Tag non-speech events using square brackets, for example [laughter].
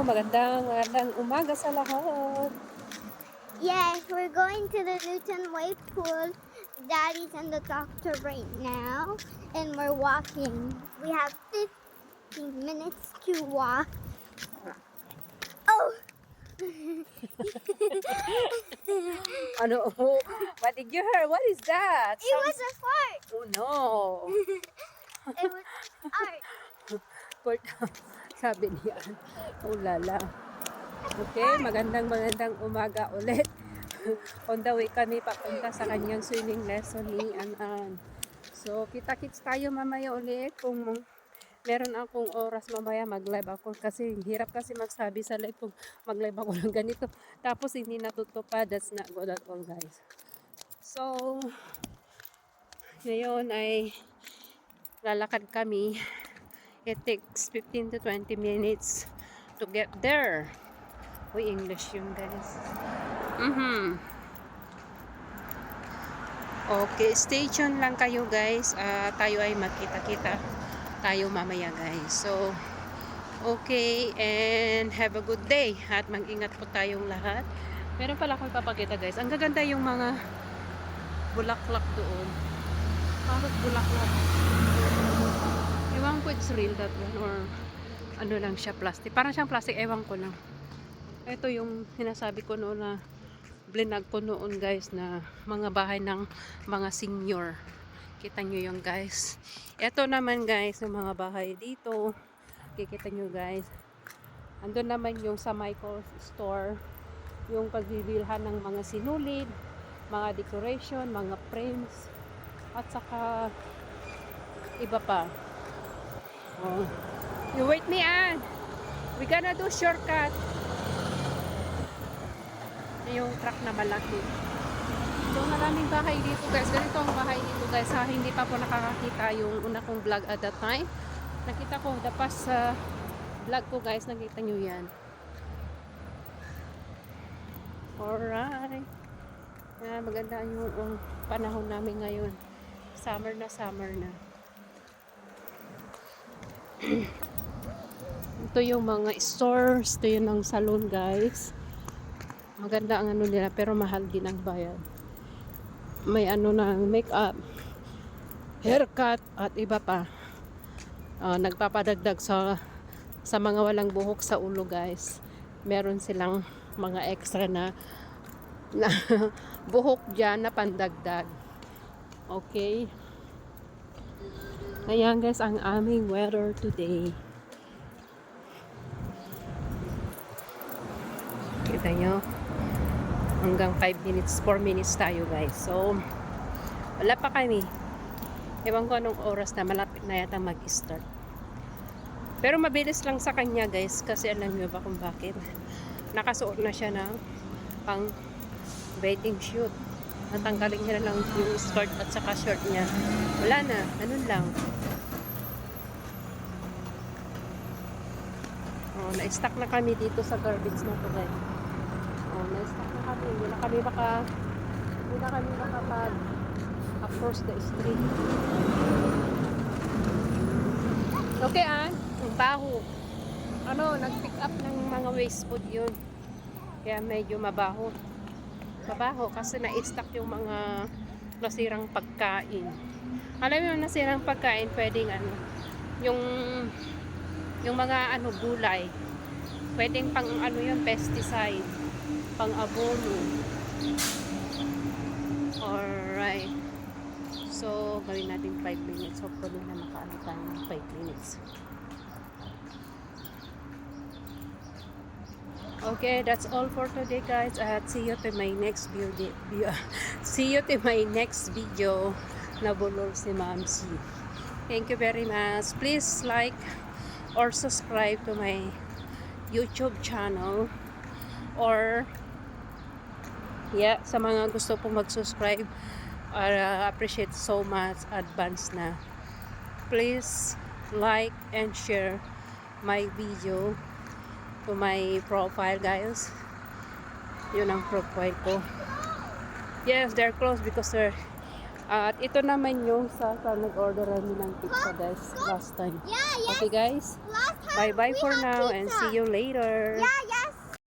Magandang, magandang umaga sa lahat. Yes, we're going to the Newton Wave Pool. Daddy's in the doctor right now, and we're walking. We have 15 minutes to walk. Oh! [laughs] Ano? What did you hear? What is that? It was a fart! Oh no. [laughs] It was art. Port, [laughs] sabi niya. [laughs] Oh lala. Okay, magandang magandang umaga ulit. [laughs] On the way kami papunta sa kanyang swimming lesson ni Anan. So, kita-kits tayo mamaya ulit kung meron akong oras mamaya mag-live ako kasi hirap kasi magsabi sa live kung mag-live ako ng ganito. Tapos hindi natutupad. That's not good at all guys. So, ngayon ay lalakad kami. It takes 15 to 20 minutes to get there. Uy, English yun guys. Mhm. Okay, stay tuned lang kayo guys. Ah, tayo ay magkita-kita tayo mamaya guys. So, okay and have a good day. At mag-ingat po tayong lahat. Meron pala akong ipapakita guys. Ang gaganda yung mga bulaklak doon. Parang bulaklak. It's real that one or ano lang siya plastic. Parang siyang plastic, ewan ko lang. Ito yung sinasabi ko noon na blinag ko noon guys na mga bahay ng mga senior. Kita nyo yung guys. Ito naman guys yung mga bahay dito. Kikita nyo guys. Andun naman yung sa Michael's store. Yung pagbibilhan ng mga sinulid, mga decoration, mga frames, at saka iba pa. You wait me, Ann. We gonna do shortcut. Yung truck na malaki. So, maraming bahay dito, guys. Ganito ang bahay dito, guys. Ha? Hindi pa po nakakakita yung una kong vlog at that time. Nakita ko, the past sa vlog ko, guys. Nakita nyo yan. Alright. Ah, maganda yung yung panahon namin ngayon. Summer na, summer na. Ito yung mga stores. Ito yung ng salon, guys. Maganda ang ano nila, pero mahal din ang bayad. May ano na make-up, haircut, at iba pa. Ah, nagpapadagdag sa sa mga walang buhok sa ulo, guys. Meron silang mga extra na na [laughs] buhok dyan na pandagdag. Okay. Ayan guys, ang aming weather today. Kita nyo? Hanggang 5 minutes, 4 minutes tayo guys. So, wala pa kami. Ewan ko anong oras na, malapit na yata mag-start. Pero mabilis lang sa kanya guys, kasi alam nyo ba kung bakit? Nakasuot na siya ng pang wedding shoot. Natanggalin niya na lang yung skirt at saka short niya. Wala na, ganun lang. Oh, na-stuck na kami dito sa garbage na to guys. Oh, na-stuck na kami. Hindi na kami baka hindi na kami makapag across the street. Okay, Ann. Ang baho. Ano, nag-pick up ng mga waste food yun. Kaya medyo mabaho. Mabaho kasi na-stuck yung mga nasirang pagkain. Alam mo yung nasirang pagkain, pwedeng ano, yung yung mga ano gulay. Pwedeng pang ano yun, pesticide, pang abono. Alright. So, gawin natin 5 minutes. Hopefully na makaano tayo ng 5 minutes. Okay, that's all for today guys. At see you to my next video. [laughs] See you to my next video. Nabulol si Ma'am C. Thank you very much. Please like or subscribe to my YouTube channel or yeah, sa mga gusto pong mag-subscribe uh, appreciate so much advance na. Please like and share my video to my profile guys. Yun ang profile ko. Yes they're closed because they're at ito naman yung sa, sa nag-order kami ng pizza guys last time. Okay guys. Bye bye for now and see you later. Yeah, yeah.